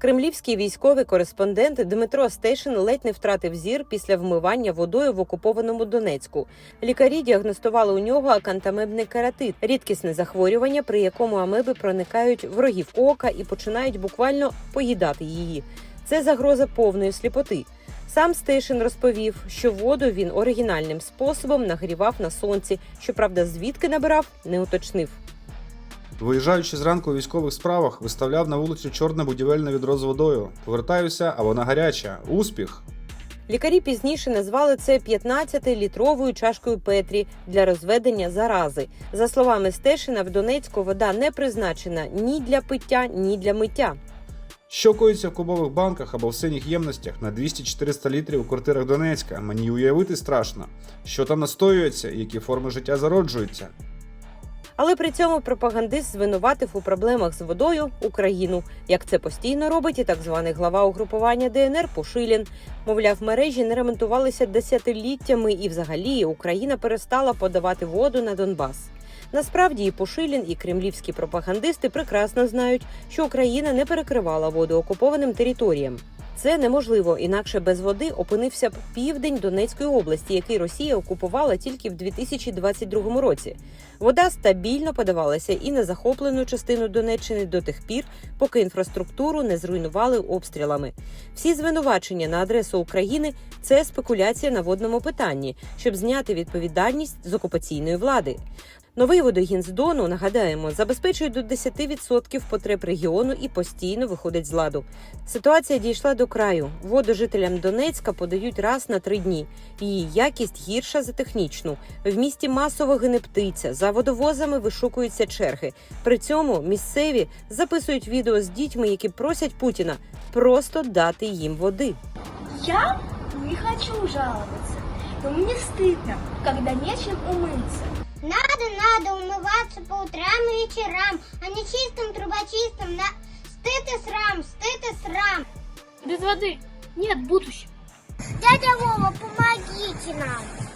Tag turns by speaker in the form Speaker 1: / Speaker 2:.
Speaker 1: Кремлівський військовий кореспондент Дмитро Стешин ледь не втратив зір після вмивання водою в окупованому Донецьку. Лікарі діагностували у нього акантамебний кератит, рідкісне захворювання, при якому амеби проникають в рогів ока і починають буквально поїдати її. Це загроза повної сліпоти. Сам Стешин розповів, що воду він оригінальним способом нагрівав на сонці. Щоправда, звідки набирав, не уточнив.
Speaker 2: Виїжджаючи зранку у військових справах, виставляв на вулицю чорне будівельне відро з водою. Повертаюся, а вона гаряча. Успіх!
Speaker 1: Лікарі пізніше назвали це 15-літровою чашкою Петрі для розведення зарази. За словами Стешина, в Донецьку вода не призначена ні для пиття, ні для миття.
Speaker 2: Що коїться в кубових банках або в синіх ємностях на 200-400 літрів у квартирах Донецька, мені уявити страшно. Що там настоюється і які форми життя зароджуються.
Speaker 1: Але при цьому пропагандист звинуватив у проблемах з водою Україну, як це постійно робить і так званий глава угрупування ДНР Пушилін. Мовляв, мережі не ремонтувалися десятиліттями, і взагалі Україна перестала подавати воду на Донбас. Насправді і Пушилін, і кремлівські пропагандисти прекрасно знають, що Україна не перекривала воду окупованим територіям. Це неможливо, інакше без води опинився б південь Донецької області, який Росія окупувала тільки в 2022 році. Вода стабільно подавалася і на захоплену частину Донеччини до тих пір, поки інфраструктуру не зруйнували обстрілами. Всі звинувачення на адресу України це спекуляція на водному питанні, щоб зняти відповідальність з окупаційної влади. Новий водогін з Дону, нагадаємо, забезпечує до 10% потреб регіону і постійно виходить з ладу. Ситуація дійшла до краю. Воду жителям Донецька подають раз на три дні. Її якість гірша за технічну. В місті масово гине птиця. За водовозами вишукуються черги. При цьому місцеві записують відео з дітьми, які просять Путіна просто дати їм води.
Speaker 3: Я не хочу жаловаться, но мне стыдно, когда нечем умыться.
Speaker 4: Надо, надо умываться по утрам и вечерам, а не чистым трубочистым. На... Стыд и срам, стыд и срам.
Speaker 3: Без воды нет будущего.
Speaker 4: Дядя Вова, помогите нам.